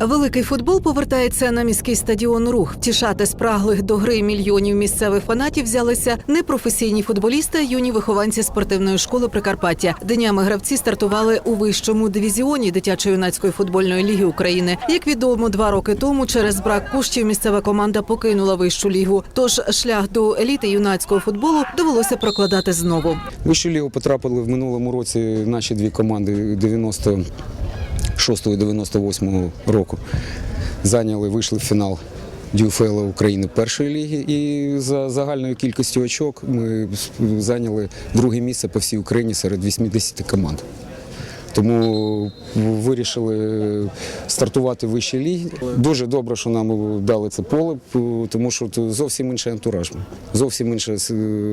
Великий футбол повертається на міський стадіон Рух. Втішати спраглих до гри мільйонів місцевих фанатів взялися непрофесійні футболісти, юні вихованці спортивної школи Прикарпаття. Днями гравці стартували у вищому дивізіоні дитячо-юнацької футбольної ліги України. Як відомо, два роки тому через брак коштів місцева команда покинула вищу лігу. Тож шлях до еліти юнацького футболу довелося прокладати знову. Вищу лігу потрапили в минулому році наші дві команди 96 і 98 року. Зайняли, вийшли в фінал Дюфела України першої ліги. І за загальною кількістю очок ми зайняли друге місце по всій Україні серед 80 команд. Тому вирішили стартувати в вищій лігі. Дуже добре, що нам дали це поле, тому що зовсім інший антураж. Зовсім інша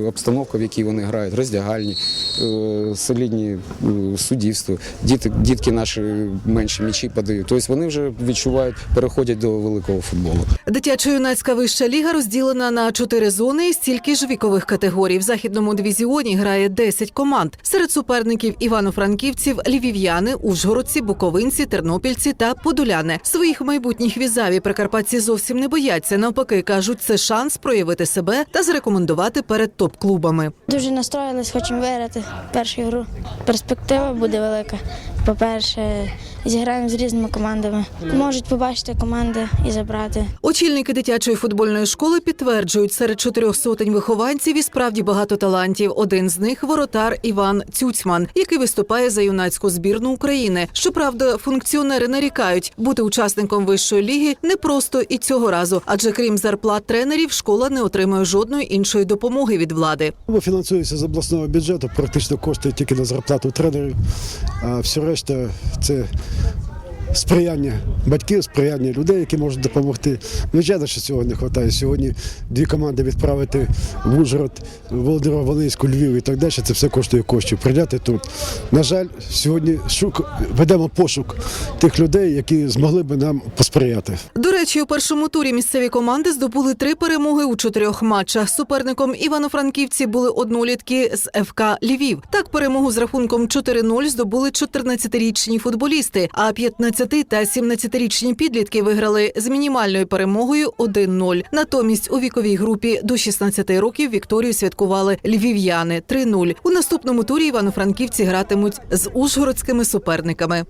обстановка, в якій вони грають, роздягальні, е, солідні е, суддівство. Діти, дітки наші менші м'ячі подають. Тобто вони вже відчувають, переходять до великого футболу. Дитячо-юнацька вища ліга розділена на чотири зони і стільки ж вікових категорій. В західному дивізіоні грає 10 команд. Серед суперників івано-франківців львів'яни, ужгородці, буковинці, тернопільці та подоляни. Своїх майбутніх візаві прикарпатці зовсім не бояться. Навпаки, кажуть, це шанс проявити себе та зарекомендувати перед топ-клубами. Дуже настроїлись, хочемо виграти першу гру. Перспектива буде велика. По-перше, зіграємо з різними командами. Можуть побачити команди і забрати. Очільники дитячої футбольної школи підтверджують, серед чотирьох сотень вихованців і справді багато талантів. Один з них воротар Іван Цюцьман, який виступає за юнацьку збірну України. Щоправда, функціонери нарікають, бути учасником вищої ліги не просто і цього разу, адже крім зарплат тренерів, школа не отримує жодної іншої допомоги від влади. Ми фінансується з обласного бюджету, практично коштує тільки на зарплату тренерів, а все решта це сприяння батьків, сприяння людей, які можуть допомогти. Звичайно, що цього не вистачає. Сьогодні дві команди відправити в Ужгород, Володимир Волинську, Львів і так далі. Це все коштує коштів. Прийняти тут. На жаль, сьогодні шук, ведемо пошук тих людей, які змогли би нам посприяти. До речі, у першому турі місцеві команди здобули три перемоги у чотирьох матчах. Суперником івано-франківці були однолітки з ФК Львів. Так, перемогу з рахунком 4-0 здобули 14-річні футболісти, а 15 та 17-річні підлітки виграли з мінімальною перемогою 1-0. Натомість у віковій групі до 16 років Вікторію святкували львів'яни 3-0. У наступному турі івано-франківці гратимуть з ужгородськими суперниками.